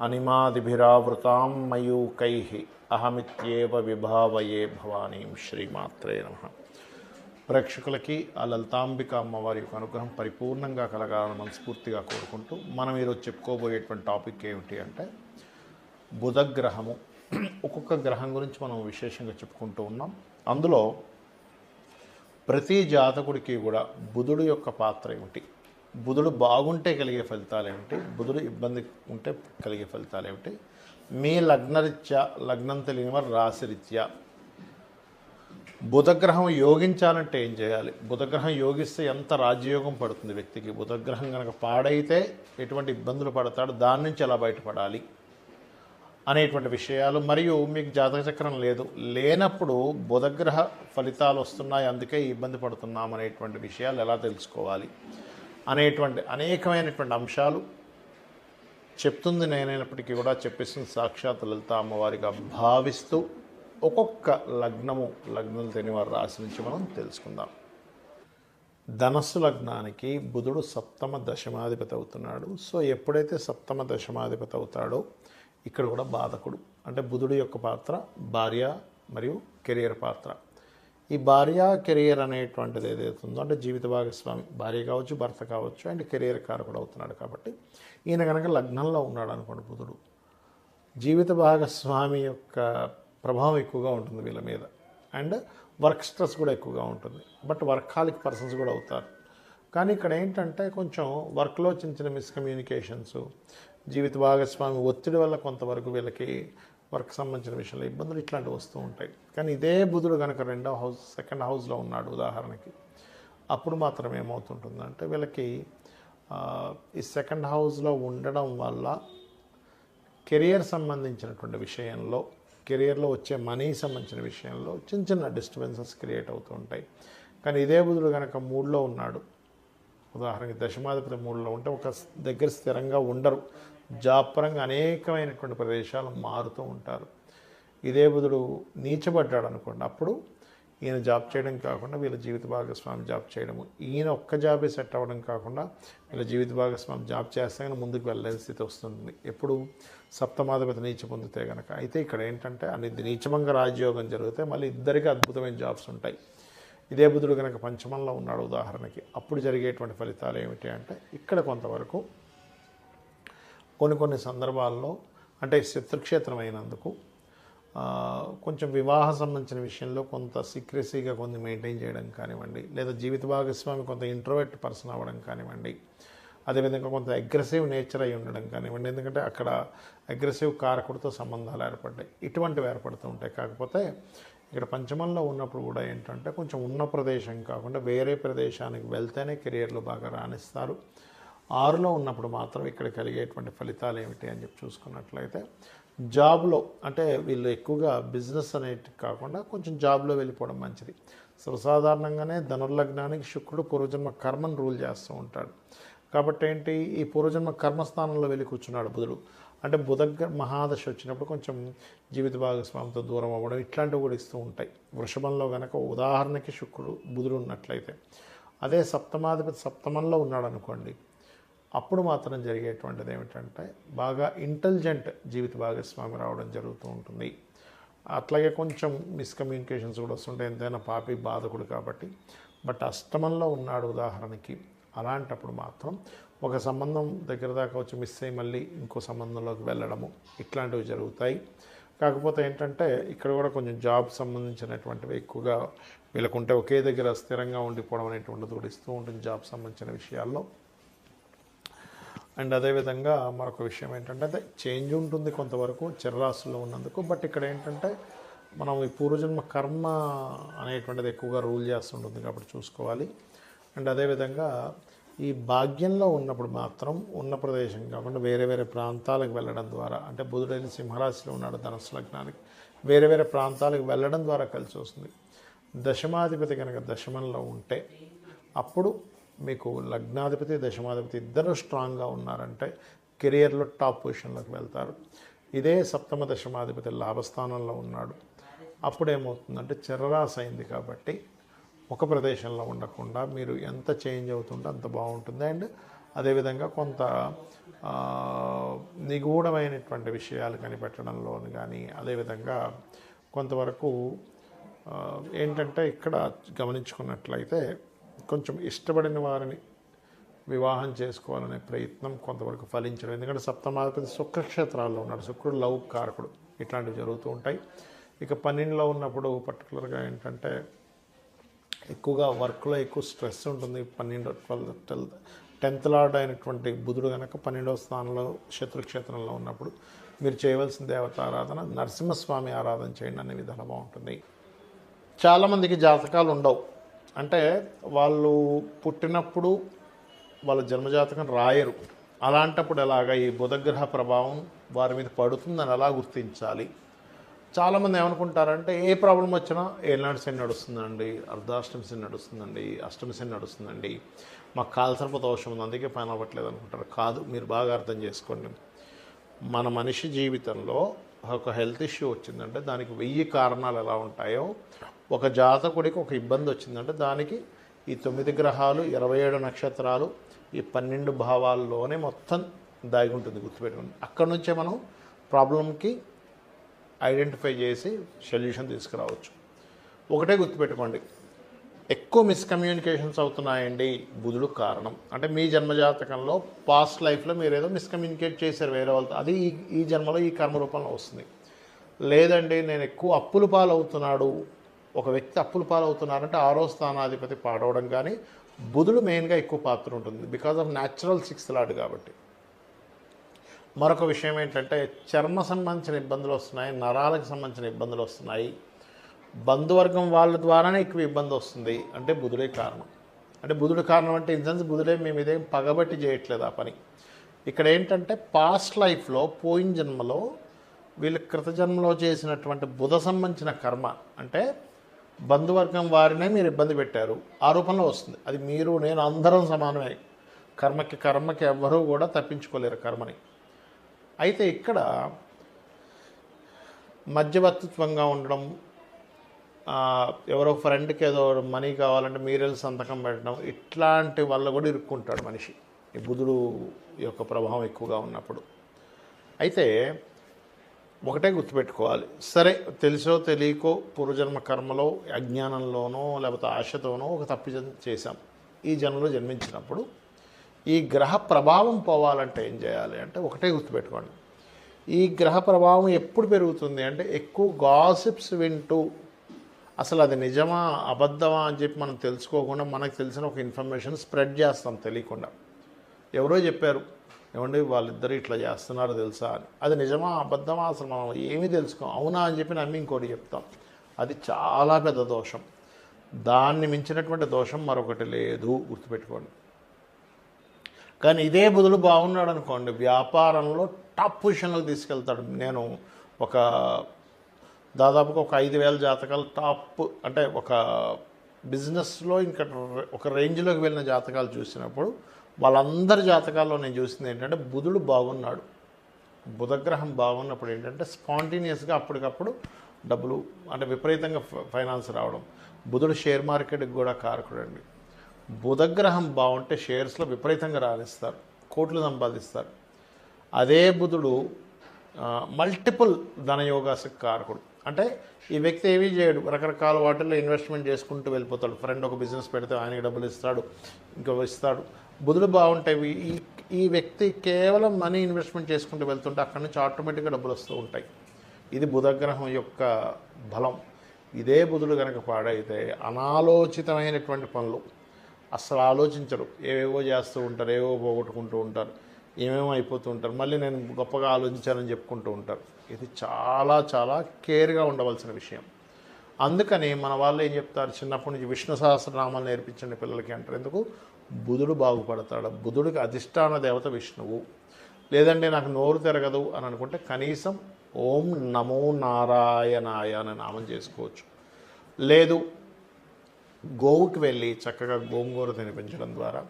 అనిమాదిభిరావృతాం మయూకై అహమిత్యేవ విభావయే భవానీం శ్రీమాత్రే నమ. ప్రేక్షకులకి ఆ లలితాంబిక అమ్మవారి యొక్క అనుగ్రహం పరిపూర్ణంగా కలగాలని మనస్ఫూర్తిగా కోరుకుంటూ మనం ఈరోజు చెప్పుకోబోయేటువంటి టాపిక్ ఏమిటి అంటే బుధగ్రహము. ఒక్కొక్క గ్రహం గురించి మనం విశేషంగా చెప్పుకుంటూ ఉన్నాం. అందులో ప్రతి జాతకుడికి కూడా బుధుడు యొక్క పాత్ర ఏమిటి? బుధుడు బాగుంటే కలిగే ఫలితాలు ఏమిటి? బుధుడు ఇబ్బంది ఉంటే కలిగే ఫలితాలు ఏమిటి? మీ లగ్నరీత్యా లగ్నం తెలియని వారు రాశిరీత్యా. బుధగ్రహం యోగించాలంటే ఏం చేయాలి? బుధగ్రహం యోగిస్తే ఎంత రాజయోగం పడుతుంది వ్యక్తికి? బుధగ్రహం కనుక పాడైతే ఎటువంటి ఇబ్బందులు పడతాడు? దాని నుంచి ఎలా బయటపడాలి? అనేటువంటి విషయాలు. మరియు మీకు జాతక చక్రం లేదు. లేనప్పుడు బుధగ్రహ ఫలితాలు వస్తున్నాయి. అందుకే ఇబ్బంది పడుతున్నాం అనేటువంటి విషయాలు ఎలా తెలుసుకోవాలి? అనేటువంటి అనేకమైనటువంటి అంశాలు చెప్తుంది నేనైనప్పటికీ కూడా చెప్పేస్తుంది సాక్షాత్ లలిత అమ్మవారిగా భావిస్తూ ఒక్కొక్క లగ్నము లగ్నం తెలియని వారి రాశి నుంచి మనం తెలుసుకుందాం. ధనస్సు లగ్నానికి బుధుడు సప్తమ దశమాధిపతి అవుతున్నాడు. సో ఎప్పుడైతే సప్తమ దశమాధిపతి అవుతాడో ఇక్కడ కూడా బాధకుడు అంటే బుధుడు యొక్క పాత్ర భార్య మరియు కెరియర్ పాత్ర. ఈ భార్య కెరియర్ అనేటువంటిది ఏదైతే ఉందో అంటే జీవిత భాగస్వామి భార్య కావచ్చు భర్త కావచ్చు అండ్ కెరియర్ కారకుడు అవుతున్నాడు కాబట్టి ఈయన కనుక లగ్నంలో ఉన్నాడు అనుకోండి బుధుడు జీవిత భాగస్వామి యొక్క ప్రభావం ఎక్కువగా ఉంటుంది వీళ్ళ మీద. అండ్ వర్క్ స్ట్రెస్ కూడా ఎక్కువగా ఉంటుంది. బట్ వర్కాలిక్ పర్సన్స్ కూడా అవుతారు. కానీ ఇక్కడ ఏంటంటే కొంచెం వర్క్లో చిన్న చిన్న మిస్కమ్యూనికేషన్స్ జీవిత భాగస్వామి ఒత్తిడి వల్ల కొంతవరకు వీళ్ళకి వర్క్ సంబంధించిన విషయంలో ఇబ్బందులు ఇట్లాంటివి వస్తూ ఉంటాయి. కానీ ఇదే బుధుడు కనుక రెండో హౌస్ సెకండ్ హౌస్లో ఉన్నాడు ఉదాహరణకి. అప్పుడు మాత్రం ఏమవుతుంటుందంటే వీళ్ళకి ఈ సెకండ్ హౌస్లో ఉండడం వల్ల కెరియర్ సంబంధించినటువంటి విషయంలో కెరియర్లో వచ్చే మనీ సంబంధించిన విషయంలో చిన్న చిన్న డిస్టర్బెన్సెస్ క్రియేట్ అవుతూ ఉంటాయి. కానీ ఇదే బుధుడు కనుక మూడులో ఉన్నాడు ఉదాహరణకి దశమాధిపతి మూడులో ఉంటే ఒక దగ్గర స్థిరంగా ఉండరు. జాబ్ పరంగా అనేకమైనటువంటి ప్రదేశాలు మారుతూ ఉంటారు. ఇదే బుధుడు నీచబడ్డాడు అనుకోండి అప్పుడు ఈయన జాబ్ చేయడం కాకుండా వీళ్ళ జీవిత భాగస్వామి జాబ్ చేయడము. ఈయన ఒక్క జాబే సెట్ అవ్వడం కాకుండా వీళ్ళ జీవిత భాగస్వామి జాబ్ చేస్తే ముందుకు వెళ్ళలేని స్థితి వస్తుంది. ఎప్పుడు సప్తమాధిపతి నీచ పొందితే కనుక అయితే ఇక్కడ ఏంటంటే అన్ని నీచమంగా రాజయోగం జరిగితే మళ్ళీ ఇద్దరికి అద్భుతమైన జాబ్స్ ఉంటాయి. ఇదే బుధుడు కనుక పంచమంలో ఉన్నాడు ఉదాహరణకి. అప్పుడు జరిగేటువంటి ఫలితాలు ఏమిటి అంటే ఇక్కడ కొంతవరకు కొన్ని కొన్ని సందర్భాల్లో అంటే శత్రుక్షేత్రం అయినందుకు కొంచెం వివాహ సంబంధించిన విషయంలో కొంత సీక్రెసీగా కొంత మెయింటైన్ చేయడం కానివ్వండి లేదా జీవిత భాగస్వామి కొంత ఇంట్రోవర్ట్ పర్సన్ అవ్వడం కానివ్వండి అదేవిధంగా కొంత అగ్రెసివ్ నేచర్ అయి ఉండడం కానివ్వండి ఎందుకంటే అక్కడ అగ్రెసివ్ కారకుడితో సంబంధాలు ఏర్పడ్డాయి. ఇటువంటివి ఏర్పడుతూ ఉంటాయి. కాకపోతే ఇక్కడ పంచమంలో ఉన్నప్పుడు కూడా ఏంటంటే కొంచెం ఉన్న ప్రదేశం కాకుండా వేరే ప్రదేశానికి వెళ్తేనే కెరియర్లో బాగా రాణిస్తారు. ఆరులో ఉన్నప్పుడు మాత్రం ఇక్కడ కలిగేటువంటి ఫలితాలు ఏమిటి అని చెప్పి చూసుకున్నట్లయితే జాబ్లో అంటే వీళ్ళు ఎక్కువగా బిజినెస్ అనేటి కాకుండా కొంచెం జాబ్లో వెళ్ళిపోవడం మంచిది. సర్వసాధారణంగానే ధనుర్లగ్నానికి శుక్రుడు పూర్వజన్మ కర్మను రూల్ చేస్తూ ఉంటాడు. కాబట్టి ఏంటి ఈ పూర్వజన్మ కర్మస్థానంలో వెళ్ళి కూర్చున్నాడు బుధుడు. అంటే బుధ మహాదశ వచ్చినప్పుడు కొంచెం జీవిత భాగస్వామితో దూరం అవ్వడం ఇట్లాంటివి కూడా ఇస్తూ ఉంటాయి. వృషభంలో కనుక ఉదాహరణకి శుక్రుడు బుధుడు ఉన్నట్లయితే. అదే సప్తమాధిపతి సప్తమంలో ఉన్నాడు అనుకోండి అప్పుడు మాత్రం జరిగేటువంటిది ఏమిటంటే బాగా ఇంటెలిజెంట్ జీవిత భాగస్వామి రావడం జరుగుతూ ఉంటుంది. అట్లాగే కొంచెం మిస్కమ్యూనికేషన్స్ కూడా వస్తుంటాయి. ఎంతైనా పాపి బాధకుడు కాబట్టి. బట్ అష్టమంలో ఉన్నాడు ఉదాహరణకి. అలాంటప్పుడు మాత్రం ఒక సంబంధం దగ్గర దాకా వచ్చి మిస్ అయ్యి మళ్ళీ ఇంకో సంబంధంలోకి వెళ్ళడము ఇట్లాంటివి జరుగుతాయి. కాకపోతే ఏంటంటే ఇక్కడ కూడా కొంచెం జాబ్ సంబంధించినటువంటివి ఎక్కువగా వీళ్ళకుంటే ఒకే దగ్గర స్థిరంగా ఉండిపోవడం అనేటువంటిది కూడా ఇస్తూ ఉంటుంది జాబ్ సంబంధించిన విషయాల్లో. అండ్ అదేవిధంగా మరొక విషయం ఏంటంటే అదే చేంజ్ ఉంటుంది కొంతవరకు చర్రాసులో ఉన్నందుకు బట్ ఇక్కడ ఏంటంటే మనం ఈ పూర్వజన్మ కర్మ అనేటువంటిది ఎక్కువగా రూల్ చేస్తుంటుంది కాబట్టి చూసుకోవాలి. అండ్ అదేవిధంగా ఈ భాగ్యంలో ఉన్నప్పుడు మాత్రం ఉన్న ప్రదేశం కాకుండా వేరే వేరే ప్రాంతాలకు వెళ్ళడం ద్వారా అంటే బుధుడైన సింహరాశిలో ఉన్నాడు ధనుసు లగ్నానికి వేరే వేరే ప్రాంతాలకు వెళ్ళడం ద్వారా కలిసి వస్తుంది. దశమాధిపతి కనుక దశమంలో ఉంటే అప్పుడు మీకు లగ్నాధిపతి దశమాధిపతి ఇద్దరు స్ట్రాంగ్గా ఉన్నారంటే కెరియర్లో టాప్ పొజిషన్లోకి వెళ్తారు. ఇదే సప్తమ దశమాధిపతి లాభస్థానంలో ఉన్నాడు. అప్పుడేమవుతుందంటే చెరరాశి అయింది కాబట్టి ఒక ప్రదేశంలో ఉండకుండా మీరు ఎంత చేంజ్ అవుతుంటే అంత బాగుంటుంది. అండ్ అదేవిధంగా కొంత నిగూఢమైనటువంటి విషయాలు కనిపెట్టడంలోని కానీ అదేవిధంగా కొంతవరకు ఏంటంటే ఇక్కడ గమనించుకున్నట్లయితే కొంచెం ఇష్టపడిన వారిని వివాహం చేసుకోవాలనే ప్రయత్నం కొంతవరకు ఫలించడం. ఎందుకంటే సప్తమాధిపతి శుక్రక్షేత్రాల్లో ఉన్నాడు. శుక్రుడు లవ్ కారకుడు ఇట్లాంటివి జరుగుతూ ఉంటాయి. ఇక పన్నెండులో ఉన్నప్పుడు పర్టికులర్గా ఏంటంటే ఎక్కువగా వర్క్లో ఎక్కువ స్ట్రెస్ ఉంటుంది. పన్నెండు ట్వెల్వ్ ట్వెల్త్ టెన్త్ లార్డ్ అయినటువంటి బుధుడు కనుక పన్నెండవ స్థానంలో శత్రుక్షేత్రంలో ఉన్నప్పుడు మీరు చేయవలసిన దేవత ఆరాధన నరసింహస్వామి ఆరాధన చేయండి. అనే విధానం బాగుంటుంది. చాలామందికి జాతకాలు ఉండవు. అంటే వాళ్ళు పుట్టినప్పుడు వాళ్ళ జన్మజాతకం రాయరు. అలాంటప్పుడు ఎలాగ ఈ బుధగ్రహ ప్రభావం వారి మీద పడుతుందని ఎలా గుర్తించాలి? చాలామంది ఏమనుకుంటారంటే ఏ ప్రాబ్లం వచ్చినా ఏనాడు శని నడుస్తుందండి అర్ధాష్టమి శని నడుస్తుందండి అష్టమి శని నడుస్తుందండి. మాకు కాల్సర్ప దోషం ఉంది అందుకే పని అవ్వట్లేదు అనుకుంటారు. కాదు మీరు బాగా అర్థం చేసుకోండి. మన మనిషి జీవితంలో ఒక హెల్త్ ఇష్యూ వచ్చిందంటే దానికి వెయ్యి కారణాలు ఎలా ఉంటాయో ఒక జాతకుడికి ఒక ఇబ్బంది వచ్చిందంటే దానికి ఈ తొమ్మిది గ్రహాలు ఇరవై ఏడు నక్షత్రాలు ఈ పన్నెండు భావాల్లోనే మొత్తం దాగి ఉంటుంది గుర్తుపెట్టుకోండి. అక్కడ నుంచే మనం ప్రాబ్లంకి ఐడెంటిఫై చేసి సొల్యూషన్ తీసుకురావచ్చు. ఒకటే గుర్తుపెట్టుకోండి. ఎక్కువ మిస్కమ్యూనికేషన్స్ అవుతున్నాయండి బుధుడు కారణం. అంటే మీ జన్మజాతకంలో పాస్ట్ లైఫ్లో మీరు ఏదో మిస్కమ్యూనికేట్ చేశారు వేరే వాళ్ళతో. అది ఈ ఈ జన్మలో ఈ కర్మ రూపంలో వస్తుంది. లేదండి నేను ఎక్కువ అప్పులు పాలవుతున్నాడు ఒక వ్యక్తి అప్పులు పాలవుతున్నారంటే ఆరో స్థానాధిపతి పాడవడం కానీ బుధుడు మెయిన్గా ఎక్కువ పాత్ర ఉంటుంది. Because of natural sixth lord కాబట్టి. మరొక విషయం ఏంటంటే చర్మ సంబంధించిన ఇబ్బందులు వస్తున్నాయి నరాలకు సంబంధించిన ఇబ్బందులు వస్తున్నాయి. బంధువర్గం వాళ్ళ ద్వారానే ఎక్కువ ఇబ్బంది వస్తుంది. అంటే బుధుడే కారణం. అంటే బుధుడు కారణం అంటే ఇన్ సెన్స్ బుధుడే మేము ఇదేం పగబట్టి చేయట్లేదు ఆ పని. ఇక్కడ ఏంటంటే పాస్ట్ లైఫ్లో పోయిన జన్మలో వీళ్ళు కృత జన్మలో చేసినటువంటి బుధ సంబంధించిన కర్మ అంటే బంధువర్గం వారినే మీరు ఇబ్బంది పెట్టారు. ఆ వస్తుంది. అది మీరు నేను అందరం సమానమే. కర్మకి కర్మకి ఎవ్వరూ కూడా తప్పించుకోలేరు కర్మని. అయితే ఇక్కడ మధ్యవర్తిత్వంగా ఉండడం ఎవరో ఫ్రెండ్కి ఏదో మనీ కావాలంటే మీరెళ్ళి సంతకం పెట్టడం ఇట్లాంటి వల్ల కూడా ఇరుక్కుంటాడు మనిషి. ఈ బుధుడు యొక్క ప్రభావం ఎక్కువగా ఉన్నప్పుడు. అయితే ఒకటే గుర్తుపెట్టుకోవాలి. సరే తెలుసో తెలియకో పూర్వజన్మ కర్మలో అజ్ఞానంలోనో లేకపోతే ఆశతోనో ఒక తప్పి చేశాం. ఈ జన్మలో జన్మించినప్పుడు ఈ గ్రహ ప్రభావం పోవాలంటే ఏం చేయాలి అంటే ఒకటే గుర్తుపెట్టుకోండి. ఈ గ్రహ ప్రభావం ఎప్పుడు పెరుగుతుంది అంటే ఎక్కువ గాసిప్స్ వింటూ అసలు అది నిజమా అబద్ధమా అని చెప్పి మనం తెలుసుకోకుండా మనకు తెలిసిన ఒక ఇన్ఫర్మేషన్ స్ప్రెడ్ చేస్తాం తెలియకుండా. ఎవరో చెప్పారు ఏమండి వాళ్ళిద్దరు ఇట్లా చేస్తున్నారు తెలుసా అని. అది నిజమా అబద్ధమా అసలు మనం ఏమీ తెలుసుకోం. అవునా అని చెప్పి నమ్మి ఇంకోటి చెప్తాం. అది చాలా పెద్ద దోషం. దాన్ని మించినటువంటి దోషం మరొకటి లేదు గుర్తుపెట్టుకోండి. కానీ ఇదే బుధుడు బాగున్నాడు అనుకోండి వ్యాపారంలో టాప్ పొజిషన్లోకి తీసుకెళ్తాడు. నేను ఒక దాదాపుగా ఒక ఐదు వేల జాతకాలు టాప్ అంటే ఒక బిజినెస్లో ఇంకా ఒక రేంజ్లోకి వెళ్ళిన జాతకాలు చూసినప్పుడు వాళ్ళందరి జాతకాల్లో నేను చూసింది ఏంటంటే బుధుడు బాగున్నాడు. బుధగ్రహం బాగున్నప్పుడు ఏంటంటే స్పాంటేనియస్గా అప్పటికప్పుడు డబ్బులు అంటే విపరీతంగా ఫ- ఫైనాన్స్ రావడం. బుధుడు షేర్ మార్కెట్కి కూడా కారకుడు అండి బుధగ్రహం బాగుంటే షేర్స్లో విపరీతంగా రాణిస్తారు. కోట్లు సంపాదిస్తారు. అదే బుధుడు మల్టిపుల్ ధనయోగాసకు కారకుడు. అంటే ఈ వ్యక్తి ఏమీ చేయడు. రకరకాల వాటిల్లో ఇన్వెస్ట్మెంట్ చేసుకుంటూ వెళ్ళిపోతాడు. ఫ్రెండ్ ఒక బిజినెస్ పెడితే ఆయనకి డబ్బులు ఇస్తాడు ఇంకో ఇస్తాడు. బుధుడు బాగుంటాయి ఈ- ఈ ఈ వ్యక్తి కేవలం మనీ ఇన్వెస్ట్మెంట్ చేసుకుంటూ వెళ్తుంటే అక్కడి నుంచి ఆటోమేటిక్గా డబ్బులు వస్తూ ఉంటాయి. ఇది బుధగ్రహం యొక్క బలం. ఇదే బుధుడు కనుక పాడైతే అనాలోచితమైనటువంటి పనులు. అస్సలు ఆలోచించరు. ఏవేవో చేస్తూ ఉంటారు ఏవో పోగొట్టుకుంటూ ఉంటారు. ఏమేమో అయిపోతూ ఉంటారు మళ్ళీ నేను గొప్పగా ఆలోచించానని చెప్పుకుంటూ ఉంటారు. ఇది చాలా చాలా కేర్గా ఉండవలసిన విషయం. అందుకని మన వాళ్ళు ఏం చెప్తారు? చిన్నప్పటి నుంచి విష్ణు సహస్రనామాలు నేర్పించండి పిల్లలకి అంటారు. ఎందుకు? బుధుడు బాగుపడతాడు. బుధుడికి అధిష్టాన దేవత విష్ణువు. లేదంటే నాకు నోరు తిరగదు అని అనుకుంటే కనీసం ఓం నమో నారాయణాయ అని నామం చేసుకోవచ్చు. లేదు గోవుకి వెళ్ళి చక్కగా గోంగూర తినిపించడం ద్వారా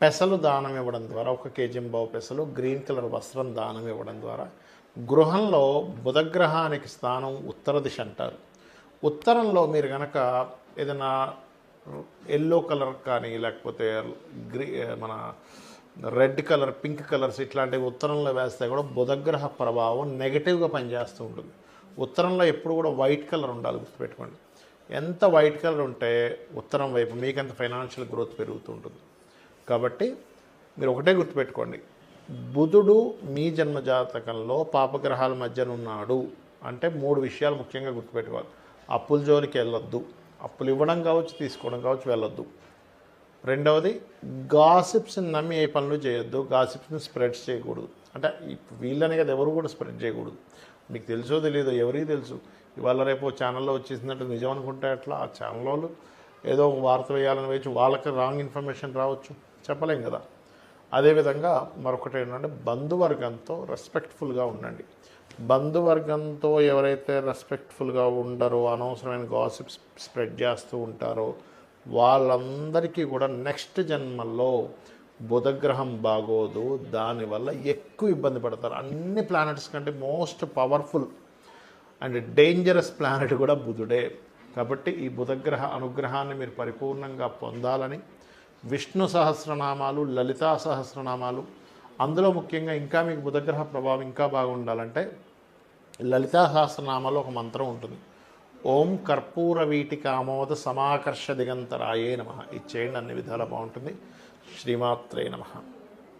పెసలు దానం ఇవ్వడం ద్వారా ఒక కేజీ బావు పెసలు గ్రీన్ కలర్ వస్త్రం దానం ఇవ్వడం ద్వారా గృహంలో బుధగ్రహానికి స్థానం ఉత్తర దిశ అంటారు. ఉత్తరంలో మీరు కనుక ఏదైనా ఎల్లో కలర్ కానీ లేకపోతే గ్రీ మన రెడ్ కలర్ పింక్ కలర్స్ ఇట్లాంటివి ఉత్తరంలో వేస్తే కూడా బుధగ్రహ ప్రభావం నెగిటివ్గా పనిచేస్తూ ఉంటుంది. ఉత్తరంలో ఎప్పుడు కూడా వైట్ కలర్ ఉండాలి గుర్తుపెట్టుకోండి. ఎంత వైట్ కలర్ ఉంటే ఉత్తరం వైపు మీకంత ఫైనాన్షియల్ గ్రోత్ పెరుగుతూ ఉంటుంది. కాబట్టి మీరు ఒకటే గుర్తుపెట్టుకోండి. బుధుడు మీ జన్మ జాతకంలో పాపగ్రహాల మధ్యన ఉన్నాడు అంటే మూడు విషయాలు ముఖ్యంగా గుర్తుపెట్టుకోవాలి. అప్పుల జోలికి వెళ్ళొద్దు. అప్పులు ఇవ్వడం కావచ్చు తీసుకోవడం కావచ్చు వెళ్ళొద్దు. రెండవది గాసిప్స్ని నమ్మి ఏ పనులు చేయొద్దు. గాసిప్స్ని స్ప్రెడ్ చేయకూడదు. అంటే ఇప్పుడు వీళ్ళని కదా ఎవరు కూడా స్ప్రెడ్ చేయకూడదు. మీకు తెలుసో తెలియదో ఎవరికి తెలుసు. ఇవాళ రేపు ఛానల్లో వచ్చేసినట్టు నిజం అనుకుంటే అట్లా ఆ ఛానల్ వాళ్ళు ఏదో ఒక వార్త వేయాలని వేయచ్చు వాళ్ళకి రాంగ్ ఇన్ఫర్మేషన్ రావచ్చు. చెప్పలేం కదా. అదేవిధంగా మరొకటి ఏంటంటే బంధువర్గంతో రెస్పెక్ట్ఫుల్గా ఉండండి. బంధువర్గంతో ఎవరైతే రెస్పెక్ట్ఫుల్గా ఉండరో అనవసరమైన గాసిప్స్ స్ప్రెడ్ చేస్తూ ఉంటారో వాళ్ళందరికీ కూడా నెక్స్ట్ జన్మల్లో బుధగ్రహం బాగోదు. దానివల్ల ఎక్కువ ఇబ్బంది పడతారు. అన్ని ప్లానెట్స్ కంటే most powerful and dangerous planet కూడా బుధుడే. కాబట్టి ఈ బుధగ్రహ అనుగ్రహాన్ని మీరు పరిపూర్ణంగా పొందాలని విష్ణు సహస్రనామాలు లలితా సహస్రనామాలు అందులో ముఖ్యంగా ఇంకా మీకు బుధగ్రహ ప్రభావం ఇంకా బాగుండాలంటే లలితా సహస్రనామాలో ఒక మంత్రం ఉంటుంది. ఓం కర్పూర వీటికామోద సమాకర్ష దిగంతరాయే నమ. ఇచ్చేయండి అన్ని విధాలా బాగుంటుంది. శ్రీమాత్రే నమ.